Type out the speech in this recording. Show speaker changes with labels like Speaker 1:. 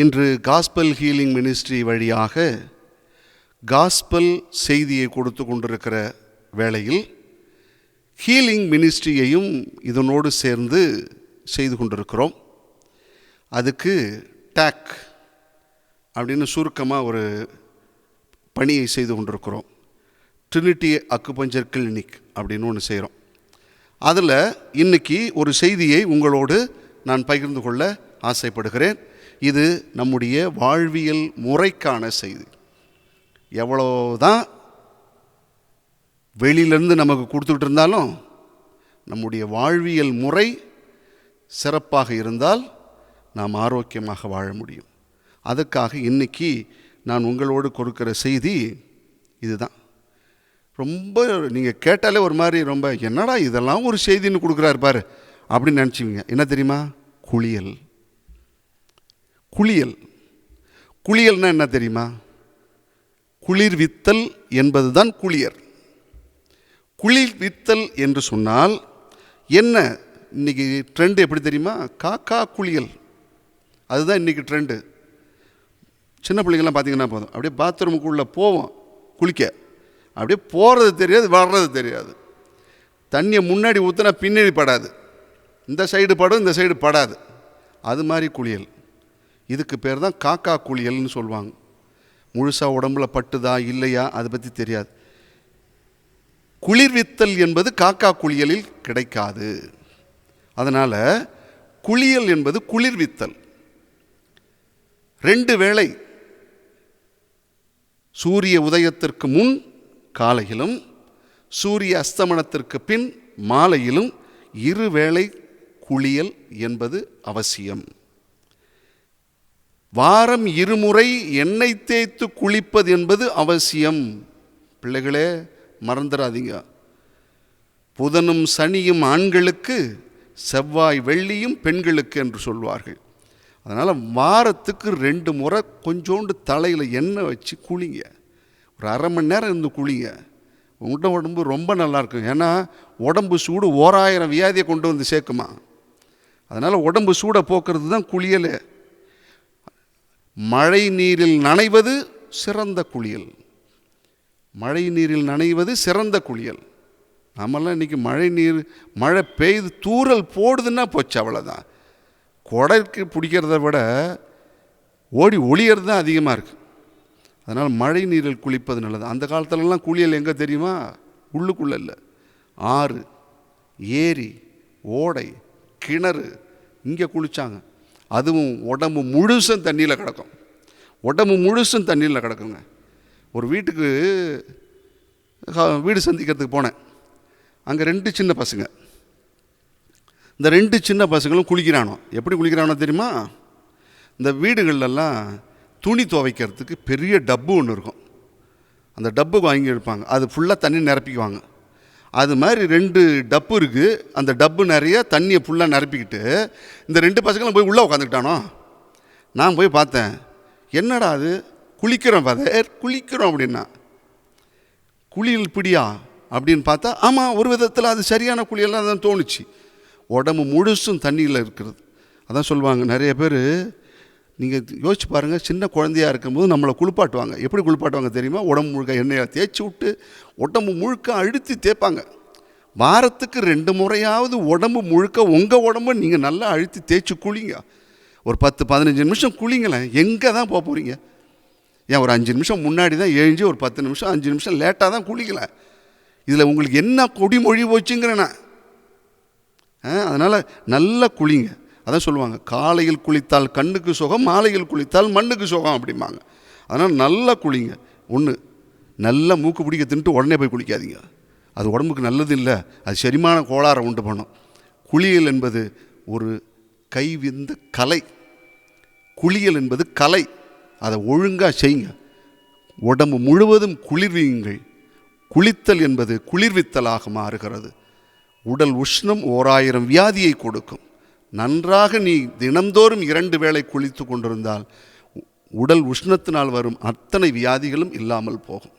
Speaker 1: இன்று gospel healing ministry வழியாக gospel செய்தியை கொடுத்து கொண்டிருக்கிற வேளையில் ஹீலிங் மினிஸ்ட்ரியையும் இதனோடு சேர்ந்து செய்து கொண்டிருக்கிறோம். அதுக்கு டேக் அப்படின்னு சுருக்கமாக ஒரு பணியை செய்து கொண்டிருக்கிறோம். ட்ரினிட்டி அக்குபஞ்சர் கிளினிக் அப்படின்னு ஒன்று செய்கிறோம் அதில் இன்றைக்கி ஒரு செய்தியை உங்களோடு நான் பகிர்ந்து கொள்ள ஆசைப்படுகிறேன். இது நம்முடைய வாழ்வியல் முறைக்கான செய்தி. எவ்வளோதான் வெளியிலேருந்து நமக்கு கொடுத்துட்டு இருந்தாலும் நம்முடைய வாழ்வியல் முறை சிறப்பாக இருந்தால் நாம் ஆரோக்கியமாக வாழ முடியும். அதுக்காக இன்னைக்கு நான் உங்களோடு கொடுக்குற செய்தி இதுதான். ரொம்ப நீங்கள் கேட்டாலே ஒரு மாதிரி ரொம்ப என்னடா இதெல்லாம் ஒரு செய்தின்னு கொடுக்குறாரு பாரு அப்படின்னு நினச்சிங்க என்ன தெரியுமா? குளியல். குளியல். குளியல்னா என்ன தெரியுமா? குளிர்வித்தல் என்பதுதான் குளியர் குளிர்வித்தல் என்று சொன்னால் என்ன? இன்னைக்கு ட்ரெண்டு எப்படி தெரியுமா? காக்கா குளியல். அதுதான் இன்னைக்கு ட்ரெண்டு சின்ன பிள்ளைங்கள்லாம் பார்த்தீங்கன்னா போதும். அப்படியே பாத்ரூமுக்குள்ளே போவோம் குளிக்க. அப்படியே போகிறது தெரியாது வர்றது தெரியாது. தண்ணியை முன்னாடி ஊற்றினா பின்னாடி படாது. இந்த சைடு படும் இந்த சைடு படாது. அது மாதிரி குளியல். இதுக்கு பேர் தான் காக்கா குளியல்னு சொல்லுவாங்க. முழுசாக உடம்புல பட்டுதா இல்லையா? அதை பற்றி தெரியாது. குளிர்வித்தல் என்பது காக்கா குளியலில் கிடைக்காது. அதனால் குளியல் என்பது குளிர்வித்தல். ரெண்டு வேளை சூரிய உதயத்திற்கு முன் காலையிலும் சூரிய அஸ்தமனத்திற்கு பின் மாலையிலும் இருவேளை குளியல் என்பது அவசியம். வாரம் இருமுறை எண்ணெய் தேய்த்து குளிப்பது என்பது அவசியம். பிள்ளைகளே மறந்துடாதீங்க. புதனும் சனியும் ஆண்களுக்கு செவ்வாய் வெள்ளியும் பெண்களுக்கு என்று சொல்வார்கள். அதனால் வாரத்துக்கு ரெண்டு முறை கொஞ்சோண்டு தலையில் எண்ணெய் வச்சு குளிங்க. ஒரு அரை மணி நேரம் இருந்து குளிங்க. உங்கள்கிட்ட உடம்பு ரொம்ப நல்லாயிருக்கும் ஏன்னா உடம்பு சூடு ஓராயிரம் வியாதியை கொண்டு வந்து சேர்க்குமா. அதனால் உடம்பு சூடை போக்குறது தான் குளியலே. மழை நீரில் நனைவது சிறந்த குளியல். மழை நீரில் நனைவது சிறந்த குளியல். நாமெல்லாம் இன்றைக்கி மழை நீர் மழை பெய்து தூறல் போடுதுன்னா போச்சு அவ்வளோதான் கொடைக்கு பிடிக்கிறத விட ஓடி ஒளியறது தான் அதிகமாக இருக்குது அதனால் மழை நீரில் குளிப்பது நல்லது. அந்த காலத்துலலாம் குளியல் எங்கே தெரியுமா? உள்ளுக்குள்ளே இல்லை. ஆறு ஏரி ஓடை கிணறு இங்கே குளித்தாங்க அதுவும் உடம்பு முழுசும் தண்ணியில் கிடக்கும். உடம்பு முழுசும் தண்ணியில் கிடக்குங்க. ஒரு வீட்டுக்கு வீடு சந்திக்கிறதுக்கு போனேன். அங்கே ரெண்டு சின்ன பசங்க. இந்த ரெண்டு சின்ன பசங்களும் குளிக்கிறானோ? எப்படி குளிக்கிறானோ தெரியுமா? இந்த வீடுகள்லாம் துணி துவைக்கிறதுக்கு பெரிய டப்பு ஒன்று இருக்கும். அந்த டப்பு வாங்கி எடுப்பாங்க. அது ஃபுல்லாக தண்ணி நிரப்பிக்குவாங்க. அது மாதிரி ரெண்டு டப்பு இருக்குது அந்த டப்பு நிறைய தண்ணியை ஃபுல்லாக நிரப்பிக்கிட்டு இந்த ரெண்டு பசங்களும் போய் உள்ளே உட்காந்துக்கிட்டானோ நான் போய் பார்த்தேன். என்னடா அது? குளிக்கிறோம் ஃபாதர் குளிக்கிறோம் அப்படின்னா. குளியல் பிடியா? அப்படின்னு பார்த்தா ஆமாம் ஒரு விதத்தில் அது சரியான குளியெல்லாம் தான் தோணுச்சு. உடம்பு முழுசும் தண்ணியில் இருக்கிறது. அதான் சொல்லுவாங்க நிறைய பேர் நீங்கள் யோசிச்சு பாருங்கள் சின்ன குழந்தையா இருக்கும்போது நம்மளை குளிப்பாட்டுவாங்க. எப்படி குளிப்பாட்டுவாங்க தெரியுமா? உடம்பு முழுக்க எண்ணெயை தேய்ச்சி விட்டு உடம்பு முழுக்க அழுத்தி தேய்ப்பாங்க. வாரத்துக்கு ரெண்டு முறையாவது உடம்பு முழுக்க உங்கள் உடம்பு நீங்கள் நல்லா அழுத்தி தேய்ச்சி குளிங்க. ஒரு பத்து பதினஞ்சு நிமிஷம் குளிங்களேன். எங்கே தான் போக போகிறீங்க ஏன் ஒரு அஞ்சு நிமிஷம் முன்னாடி தான் எழுஞ்சி ஒரு பத்து நிமிஷம் அஞ்சு நிமிஷம் லேட்டாக தான் குளிக்கலை. இதில் உங்களுக்கு என்ன கொடிமொழி போச்சுங்கிறேண்ணா அதனால் நல்லா குளிங்க. அதான் சொல்லுவாங்க காலையில் குளித்தால் கண்ணுக்கு சுகம் மாலையில் குளித்தால் மண்ணுக்கு சுகம் அப்படிம்பாங்க. அதனால் நல்லா குளிங்க. ஒன்று நல்லா மூக்கு பிடிக்க தின்ட்டு உடனே போய் குளிக்காதீங்க. அது உடம்புக்கு நல்லது இல்லை அது செரிமான கோளாறை உண்டு பண்ணும். குளியல் என்பது ஒரு கைவிந்த கலை. குளியல் என்பது கலை. அதை ஒழுங்காக செய்யுங்க. உடம்பு முழுவதும் குளிர்வியுங்கள். குளித்தல் என்பது குளிர்வித்தலாக மாறுகிறது. உடல் உஷ்ணம் ஓராயிரம் வியாதியை கொடுக்கும். நன்றாக நீ தினந்தோறும் இரண்டு வேளை குளித்து கொண்டிருந்தால் உடல் உஷ்ணத்தினால் வரும் அத்தனை வியாதிகளும் இல்லாமல் போகும்.